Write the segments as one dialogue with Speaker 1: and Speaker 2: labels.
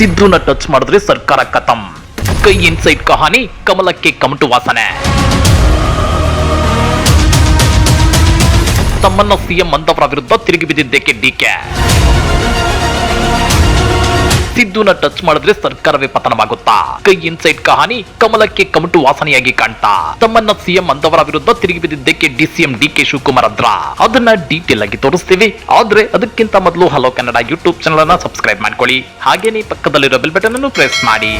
Speaker 1: ಸಿದ್ದುನ touch ಮಾಡಿದ್ರೆ ಸರ್ಕಾರ ಕತಂ ಕೈ ಇನ್ಸೈಡ್ ಕಹಾನಿ, ಕಮಲಕ್ಕೆ ಕಮಟು ವಾಸನೆ. ತಮ್ಮನ್ನ ಸಿಎಂ ಅಂತವರ ವಿರುದ್ಧ ತಿರುಗಿ ಬಿದ್ದಿದ್ದಕ್ಕೆ ಡಿಕೆ ಸಿದ್ದುನ ಟಚ್ ಮಾಡಿದ್ರೆ ಸರ್ಕಾರವೇ ಪತನವಾಗುತ್ತಾ? ಕೈ ಇನ್ಸೈಡ್ ಕಹಾನಿ, ಕಮಲಕ್ಕೆ ಕಮಟು ವಾಸನೆಯಾಗಿ ಕಾಣ್ತಾ? ತಮ್ಮನ್ನ ಸಿಎಂ ಅಂದವರ ವಿರುದ್ಧ ತಿರುಗಿ ಬಿದ್ದಿದ್ದಕ್ಕೆ ಡಿಸಿಎಂ ಡಿ ಕೆ ಶಿವಕುಮಾರ್ ಅದ್ರ? ಅದನ್ನ ಡೀಟೇಲ್ ಆಗಿ ತೋರಿಸ್ತೀವಿ. ಆದ್ರೆ ಅದಕ್ಕಿಂತ ಮೊದಲು ಹಲೋ ಕನ್ನಡ ಯೂಟ್ಯೂಬ್ ಚಾನಲ್ ಅನ್ನ ಸಬ್ಸ್ಕ್ರೈಬ್ ಮಾಡ್ಕೊಳ್ಳಿ. ಹಾಗೇನೇ ಪಕ್ಕದಲ್ಲಿರೋ ಬೆಲ್ ಬಟನ್ ಅನ್ನು ಪ್ರೆಸ್ ಮಾಡಿ.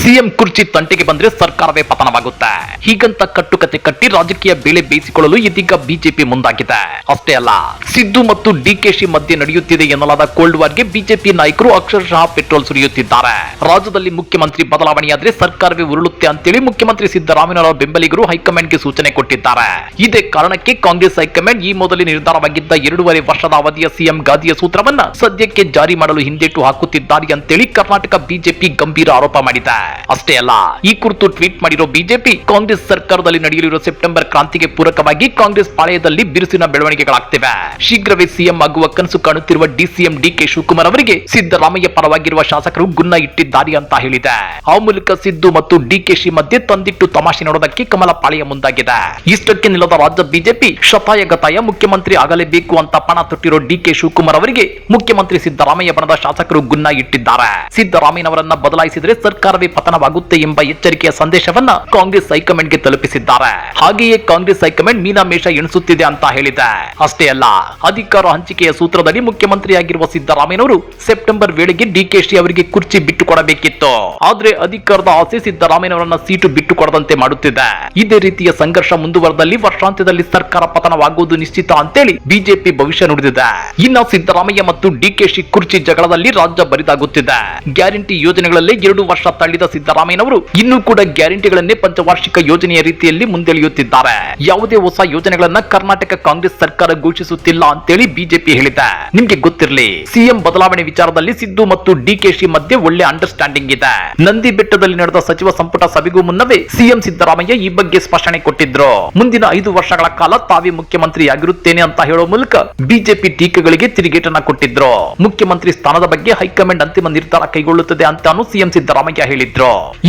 Speaker 1: ಸಿಎಂ ಕುರ್ಚಿ ತಂಟೆಗೆ ಬಂದ್ರೆ ಸರ್ಕಾರವೇ ಪತನವಾಗುತ್ತೆ. ಹೀಗಂತ ಕಟ್ಟುಕತೆ ಕಟ್ಟಿ ರಾಜಕೀಯ ಬೇಳೆ ಬೇಯಿಸಿಕೊಳ್ಳಲು ಇದೀಗ ಬಿಜೆಪಿ ಮುಂದಾಗಿದೆ. ಅಷ್ಟೇ ಅಲ್ಲ, ಸಿದ್ದು ಮತ್ತು ಡಿಕೆಶಿ ಮಧ್ಯೆ ನಡೆಯುತ್ತಿದೆ ಎನ್ನಲಾದ ಕೋಲ್ಡ್ ವಾರ್ಗೆ ಬಿಜೆಪಿ ನಾಯಕರು ಅಕ್ಷರಶಃ ಪೆಟ್ರೋಲ್ ಸುರಿಯುತ್ತಿದ್ದಾರೆ. ರಾಜ್ಯದಲ್ಲಿ ಮುಖ್ಯಮಂತ್ರಿ ಬದಲಾವಣೆಯಾದ್ರೆ ಸರ್ಕಾರವೇ ಉರುಳುತ್ತೆ ಅಂತೇಳಿ ಮುಖ್ಯಮಂತ್ರಿ ಸಿದ್ದರಾಮಯ್ಯ ಬೆಂಬಲಿಗರು ಹೈಕಮಾಂಡ್ಗೆ ಸೂಚನೆ ಕೊಟ್ಟಿದ್ದಾರೆ. ಇದೇ ಕಾರಣಕ್ಕೆ ಕಾಂಗ್ರೆಸ್ ಹೈಕಮಾಂಡ್ ಈ ಮೊದಲೇ ನಿರ್ಧಾರವಾಗಿದ್ದ ಎರಡೂವರೆ ವರ್ಷದ ಅವಧಿಯ ಸಿಎಂ ಗಾದಿಯ ಸೂತ್ರವನ್ನ ಸದ್ಯಕ್ಕೆ ಜಾರಿ ಮಾಡಲು ಹಿಂದೇಟು ಹಾಕುತ್ತಿದ್ದಾರೆ ಅಂತೇಳಿ ಕರ್ನಾಟಕ ಬಿಜೆಪಿ ಗಂಭೀರ ಆರೋಪ ಮಾಡಿದೆ. ಅಷ್ಟೇ ಅಲ್ಲ, ಈ ಕುರಿತು ಟ್ವೀಟ್ ಮಾಡಿರೋ ಬಿಜೆಪಿ, ಕಾಂಗ್ರೆಸ್ ಸರ್ಕಾರದಲ್ಲಿ ನಡೆಯಲಿರುವ ಸೆಪ್ಟೆಂಬರ್ ಕ್ರಾಂತಿಗೆ ಪೂರಕವಾಗಿ ಕಾಂಗ್ರೆಸ್ ಪಾಳೆಯದಲ್ಲಿ ಬಿರುಸಿನ ಬೆಳವಣಿಗೆಗಳಾಗ್ತಿವೆ. ಶೀಘ್ರವೇ ಸಿಎಂ ಆಗುವ ಕನಸು ಕಾಣುತ್ತಿರುವ ಡಿಸಿಎಂ ಡಿಕೆ ಶಿವಕುಮಾರ್ ಅವರಿಗೆ ಸಿದ್ದರಾಮಯ್ಯ ಪರವಾಗಿರುವ ಶಾಸಕರು ಗುನ್ನ ಇಟ್ಟಿದ್ದಾರೆ ಅಂತ ಹೇಳಿದೆ. ಆ ಮೂಲಕ ಸಿದ್ದು ಮತ್ತು ಡಿಕೆಶಿ ಮಧ್ಯೆ ತಂದಿಟ್ಟು ತಮಾಷೆ ನೋಡೋದಕ್ಕೆ ಕಮಲ ಪಾಳೆಯ ಮುಂದಾಗಿದೆ. ಇಷ್ಟಕ್ಕೆ ನಿಲ್ಲದ ರಾಜ್ಯ ಬಿಜೆಪಿ ಶತಾಯ ಗತಾಯ ಮುಖ್ಯಮಂತ್ರಿ ಆಗಲೇಬೇಕು ಅಂತ ಪಣ ತೊಟ್ಟಿರೋ ಡಿಕೆ ಶಿವಕುಮಾರ್ ಅವರಿಗೆ ಮುಖ್ಯಮಂತ್ರಿ ಸಿದ್ದರಾಮಯ್ಯ ಬಣದ ಶಾಸಕರು ಗುನ್ನ ಇಟ್ಟಿದ್ದಾರೆ. ಸಿದ್ದರಾಮಯ್ಯನವರನ್ನ ಬದಲಾಯಿಸಿದರೆ ಸರ್ಕಾರವೇ ಪತನವಾಗುತ್ತೆ ಎಂಬ ಎಚ್ಚರಿಕೆಯ ಸಂದೇಶವನ್ನ ಕಾಂಗ್ರೆಸ್ ಹೈಕಮಾಂಡ್ಗೆ ತಲುಪಿಸಿದ್ದಾರೆ. ಹಾಗೆಯೇ ಕಾಂಗ್ರೆಸ್ ಹೈಕಮಾಂಡ್ ಮೀನಾಮೇಷ ಎಣಿಸುತ್ತಿದೆ ಅಂತ ಹೇಳಿದೆ. ಅಷ್ಟೇ ಅಲ್ಲ, ಅಧಿಕಾರ ಹಂಚಿಕೆಯ ಸೂತ್ರದಲ್ಲಿ ಮುಖ್ಯಮಂತ್ರಿಯಾಗಿರುವ ಸಿದ್ದರಾಮಯ್ಯನವರು ಸೆಪ್ಟೆಂಬರ್ ವೇಳೆಗೆ ಡಿಕೆಶಿ ಅವರಿಗೆ ಕುರ್ಚಿ ಬಿಟ್ಟು ಕೊಡಬೇಕಿತ್ತು ಆದ್ರೆ ಅಧಿಕಾರದ ಆಸೆ ಸಿದ್ದರಾಮಯ್ಯನವರನ್ನ ಸೀಟು ಬಿಟ್ಟು ಕೊಡದಂತೆ ಮಾಡುತ್ತಿದೆ. ಇದೇ ರೀತಿಯ ಸಂಘರ್ಷ ಮುಂದುವರೆದಲ್ಲಿ ವರ್ಷಾಂತ್ಯದಲ್ಲಿ ಸರ್ಕಾರ ಪತನವಾಗುವುದು ನಿಶ್ಚಿತ ಅಂತೇಳಿ ಬಿಜೆಪಿ ಭವಿಷ್ಯ ನುಡಿದಿದೆ. ಇನ್ನ ಸಿದ್ದರಾಮಯ್ಯ ಮತ್ತು ಡಿಕೆಶಿ ಕುರ್ಚಿ ಜಗಳದಲ್ಲಿ ರಾಜ್ಯ ಬರಿದಾಗುತ್ತಿದೆ. ಗ್ಯಾರಂಟಿ ಯೋಜನೆಗಳಲ್ಲಿ ಎರಡು ವರ್ಷ ತಳ್ಳಿದ ಸಿದ್ದರಾಮಯ್ಯನವರು ಇನ್ನೂ ಕೂಡ ಗ್ಯಾರಂಟಿಗಳನ್ನೇ ಪಂಚವಾರ್ಷಿಕ ಯೋಜನೆಯ ರೀತಿಯಲ್ಲಿ ಮುಂದೆಳೆಯುತ್ತಿದ್ದಾರೆ. ಯಾವುದೇ ಹೊಸ ಯೋಜನೆಗಳನ್ನ ಕರ್ನಾಟಕ ಕಾಂಗ್ರೆಸ್ ಸರ್ಕಾರ ಘೋಷಿಸುತ್ತಿಲ್ಲ ಅಂತೇಳಿ ಬಿಜೆಪಿ ಹೇಳಿದೆ. ನಿಮ್ಗೆ ಗೊತ್ತಿರಲಿ, ಸಿಎಂ ಬದಲಾವಣೆ ವಿಚಾರದಲ್ಲಿ ಸಿದ್ದು ಮತ್ತು ಡಿಕೆಶಿ ಮಧ್ಯೆ ಒಳ್ಳೆ ಅಂಡರ್ಸ್ಟ್ಯಾಂಡಿಂಗ್ ಇದೆ. ನಂದಿ ಬೆಟ್ಟದಲ್ಲಿ ನಡೆದ ಸಚಿವ ಸಂಪುಟ ಸಭೆಗೂ ಮುನ್ನವೇ ಸಿಎಂ ಸಿದ್ದರಾಮಯ್ಯ ಈ ಬಗ್ಗೆ ಸ್ಪಷ್ಟನೆ ಕೊಟ್ಟಿದ್ರು. ಮುಂದಿನ ಐದು ವರ್ಷಗಳ ಕಾಲ ತಾವೇ ಮುಖ್ಯಮಂತ್ರಿ ಆಗಿರುತ್ತೇನೆ ಅಂತ ಹೇಳೋ ಮೂಲಕ ಬಿಜೆಪಿ ಟೀಕೆಗಳಿಗೆ ತಿರುಗೇಟನ್ನ ಕೊಟ್ಟಿದ್ರು. ಮುಖ್ಯಮಂತ್ರಿ ಸ್ಥಾನದ ಬಗ್ಗೆ ಹೈಕಮಾಂಡ್ ಅಂತಿಮ ನಿರ್ಧಾರ ಕೈಗೊಳ್ಳುತ್ತದೆ ಅಂತಾನು ಸಿಎಂ ಸಿದ್ದರಾಮಯ್ಯ ಹೇಳಿದ್ರು.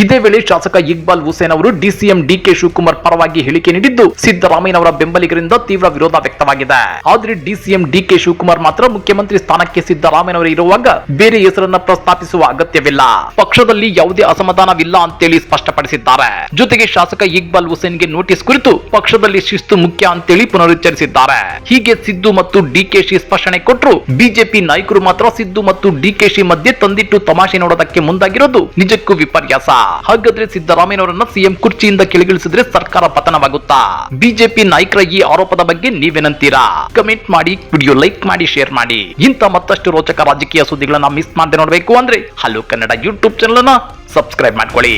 Speaker 1: ಇದೇ ವೇಳೆ ಶಾಸಕ ಇಕ್ಬಾಲ್ ಹುಸೇನ್ ಅವರು ಡಿಸಿಎಂ ಡಿಕೆ ಶಿವಕುಮಾರ್ ಪರವಾಗಿ ಹೇಳಿಕೆ ನೀಡಿದ್ದು ಸಿದ್ದರಾಮಯ್ಯನವರ ಬೆಂಬಲಿಗರಿಂದ ತೀವ್ರ ವಿರೋಧ ವ್ಯಕ್ತವಾಗಿದೆ. ಆದ್ರೆ ಡಿಸಿಎಂ ಡಿಕೆ ಶಿವಕುಮಾರ್ ಮಾತ್ರ ಮುಖ್ಯಮಂತ್ರಿ ಸ್ಥಾನಕ್ಕೆ ಸಿದ್ದರಾಮಯ್ಯನವರು ಇರುವಾಗ ಬೇರೆ ಹೆಸರನ್ನ ಪ್ರಸ್ತಾಪಿಸುವ ಅಗತ್ಯವಿಲ್ಲ. ಪಕ್ಷದಲ್ಲಿ ಯಾವುದೇ ಅಸಮಾಧಾನವಿಲ್ಲ ಅಂತೇಳಿ ಸ್ಪಷ್ಟಪಡಿಸಿದ್ದಾರೆ. ಜೊತೆಗೆ ಶಾಸಕ ಇಕ್ಬಾಲ್ ಹುಸೇನ್ಗೆ ನೋಟಿಸ್ ಕುರಿತು ಪಕ್ಷದಲ್ಲಿ ಶಿಸ್ತು ಮುಖ್ಯ ಅಂತೇಳಿ ಪುನರುಚ್ಚರಿಸಿದ್ದಾರೆ. ಹೀಗೆ ಸಿದ್ದು ಮತ್ತು ಡಿಕೆಶಿ ಸ್ಪಷ್ಟನೆ ಕೊಟ್ಟರು ಬಿಜೆಪಿ ನಾಯಕರು ಮಾತ್ರ ಸಿದ್ದು ಮತ್ತು ಡಿಕೆಶಿ ಮಧ್ಯೆ ತಂದಿಟ್ಟು ತಮಾಷೆ ನೋಡೋದಕ್ಕೆ ಮುಂದಾಗಿರೋದು ನಿಜಕ್ಕೂ ವಿಪರ್ಯಾಸ ಹಾಗಾದ್ರೆ ಸಿದ್ದರಾಮಯ್ಯನವರನ್ನ ಸಿಎಂ ಕುರ್ಚಿಯಿಂದ ಕೆಳಗಿಳಿಸಿದ್ರೆ ಸರ್ಕಾರ ಪತನವಾಗುತ್ತಾ? ಬಿಜೆಪಿ ನಾಯಕರ ಈ ಆರೋಪದ ಬಗ್ಗೆ ನೀವೇನಂತೀರಾ? ಕಮೆಂಟ್ ಮಾಡಿ, ವಿಡಿಯೋ ಲೈಕ್ ಮಾಡಿ, ಶೇರ್ ಮಾಡಿ. ಇಂಥ ಮತ್ತಷ್ಟು ರೋಚಕ ರಾಜಕೀಯ ಸುದ್ದಿಗಳನ್ನ ಮಿಸ್ ಮಾಡದೆ ನೋಡಬೇಕು ಅಂದ್ರೆ ಹಲೋ ಕನ್ನಡ ಯೂಟ್ಯೂಬ್ ಚಾನಲ್ ಅನ್ನ ಸಬ್ಸ್ಕ್ರೈಬ್ ಮಾಡ್ಕೊಳ್ಳಿ.